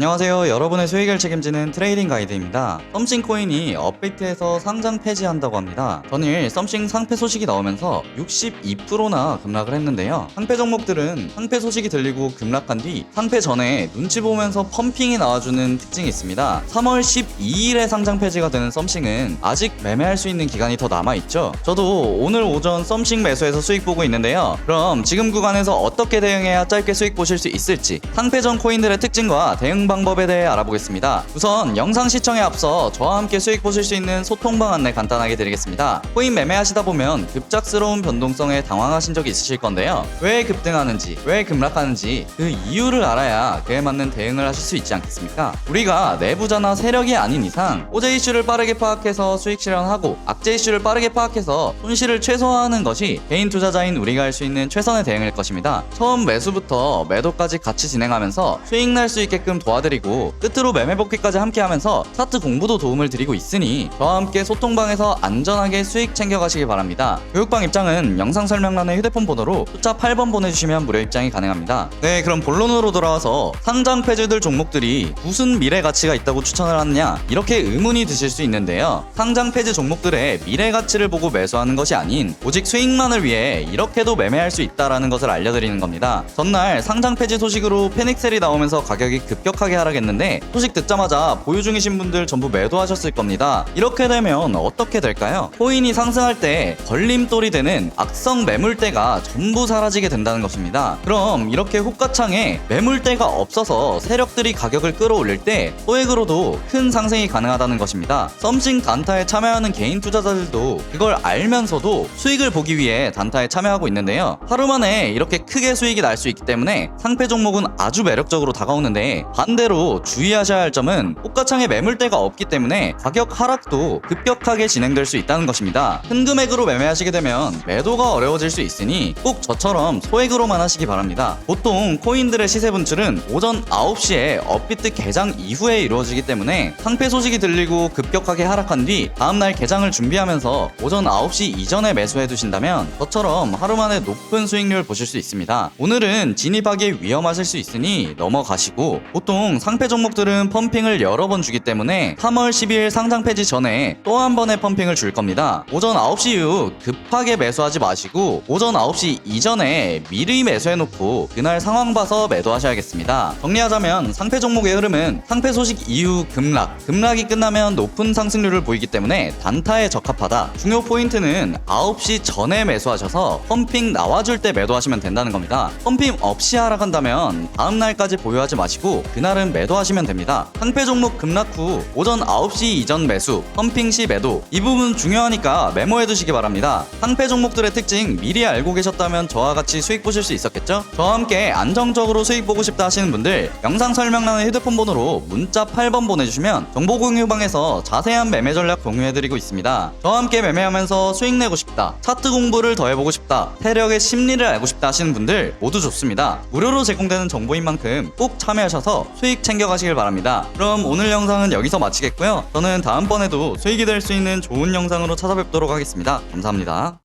안녕하세요. 여러분의 수익을 책임지는 트레이딩 가이드입니다. 썸씽 코인이 업비트에서 상장 폐지한다고 합니다. 전일 썸씽 상패 소식이 나오면서 62%나 급락을 했는데요. 상패 종목들은 상패 소식이 들리고 급락한 뒤 상패 전에 눈치 보면서 펌핑이 나와주는 특징이 있습니다. 3월 12일에 상장 폐지가 되는 썸씽은 아직 매매할 수 있는 기간이 더 남아있죠. 저도 오늘 오전 썸씽 매수해서 수익 보고 있는데요. 그럼 지금 구간에서 어떻게 대응해야 짧게 수익 보실 수 있을지 상패 전 코인들의 특징과 대응 방법에 대해 알아보겠습니다. 우선 영상 시청에 앞서 저와 함께 수익 보실 수 있는 소통방 안내 간단하게 드리겠습니다. 코인 매매하시다 보면 급작스러운 변동성에 당황하신 적이 있으실 건데요. 왜 급등하는지, 왜 급락하는지 그 이유를 알아야 그에 맞는 대응을 하실 수 있지 않겠습니까? 우리가 내부자나 세력이 아닌 이상 호재 이슈를 빠르게 파악해서 수익 실현하고 악재 이슈를 빠르게 파악해서 손실을 최소화하는 것이 개인 투자자인 우리가 할 수 있는 최선의 대응일 것입니다. 처음 매수부터 매도까지 같이 진행하면서 수익 날 수 있게끔 도 와드리고 끝으로 매매 복귀까지 함께 하면서 차트 공부도 도움을 드리고 있으니 저와 함께 소통방에서 안전하게 수익 챙겨가시기 바랍니다. 교육방 입장은 영상 설명란의 휴대폰 번호로 숫자 8번 보내주시면 무료 입장이 가능합니다. 네, 그럼 본론으로 돌아와서 상장 폐지될 종목들이 무슨 미래 가치가 있다고 추천을 하느냐 이렇게 의문이 드실 수 있는데요. 상장 폐지 종목들의 미래 가치를 보고 매수하는 것이 아닌 오직 수익만을 위해 이렇게도 매매할 수 있다라는 것을 알려드리는 겁니다. 전날 상장 폐지 소식으로 패닉셀이 나오면서 가격이 급격하게 하락했는데 소식 듣자마자 보유 중이신 분들 전부 매도하셨을 겁니다. 이렇게 되면 어떻게 될까요? 코인이 상승할 때 걸림돌이 되는 악성 매물대가 전부 사라지게 된다는 것입니다. 그럼 이렇게 호가창에 매물대가 없어서 세력들이 가격을 끌어올릴 때 소액으로도 큰 상승이 가능하다는 것입니다. 썸씽 단타에 참여하는 개인 투자자들도 그걸 알면서도 수익을 보기 위해 단타에 참여하고 있는데요. 하루 만에 이렇게 크게 수익이 날 수 있기 때문에 상패 종목은 아주 매력적으로 다가오는데 반 대로 주의하셔야 할 점은 호가창에 매물대가 없기 때문에 가격 하락도 급격하게 진행될 수 있다는 것입니다. 큰 금액으로 매매하시게 되면 매도가 어려워질 수 있으니 꼭 저처럼 소액으로만 하시기 바랍니다. 보통 코인들의 시세 분출은 오전 9시에 업비트 개장 이후에 이루어지기 때문에 상패 소식이 들리고 급격하게 하락한 뒤 다음날 개장을 준비하면서 오전 9시 이전에 매수해 두신다면 저처럼 하루 만에 높은 수익률 보실 수 있습니다. 오늘은 진입하기 위험하실 수 있으니 넘어가시고 보통 상패 종목들은 펌핑을 여러 번 주기 때문에 3월 10일 상장 폐지 전에 또 한 번의 펌핑을 줄 겁니다. 오전 9시 이후 급하게 매수하지 마시고 오전 9시 이전에 미리 매수해 놓고 그날 상황 봐서 매도하셔야겠습니다. 정리하자면 상패 종목의 흐름은 상패 소식 이후 급락, 급락이 끝나면 높은 상승률을 보이기 때문에 단타에 적합하다. 중요 포인트는 9시 전에 매수하셔서 펌핑 나와줄 때 매도하시면 된다는 겁니다. 펌핑 없이 하락한다면 다음 날까지 보유하지 마시고 그날 은 매도하시면 됩니다. 상패 종목 급락 후 오전 9시 이전 매수, 펌핑 시 매도 이 부분 중요하니까 메모해 두시기 바랍니다. 상패 종목들의 특징 미리 알고 계셨다면 저와 같이 수익 보실 수 있었겠죠? 저와 함께 안정적으로 수익 보고 싶다 하시는 분들 영상 설명란의 휴대폰 번호로 문자 8번 보내주시면 정보 공유방에서 자세한 매매 전략 공유해드리고 있습니다. 저와 함께 매매하면서 수익 내고 싶다, 차트 공부를 더 해보고 싶다, 세력의 심리를 알고 싶다 하시는 분들 모두 좋습니다. 무료로 제공되는 정보인 만큼 꼭 참여하셔서 수익 챙겨가시길 바랍니다. 그럼 오늘 영상은 여기서 마치겠고요. 저는 다음번에도 수익이 될 수 있는 좋은 영상으로 찾아뵙도록 하겠습니다. 감사합니다.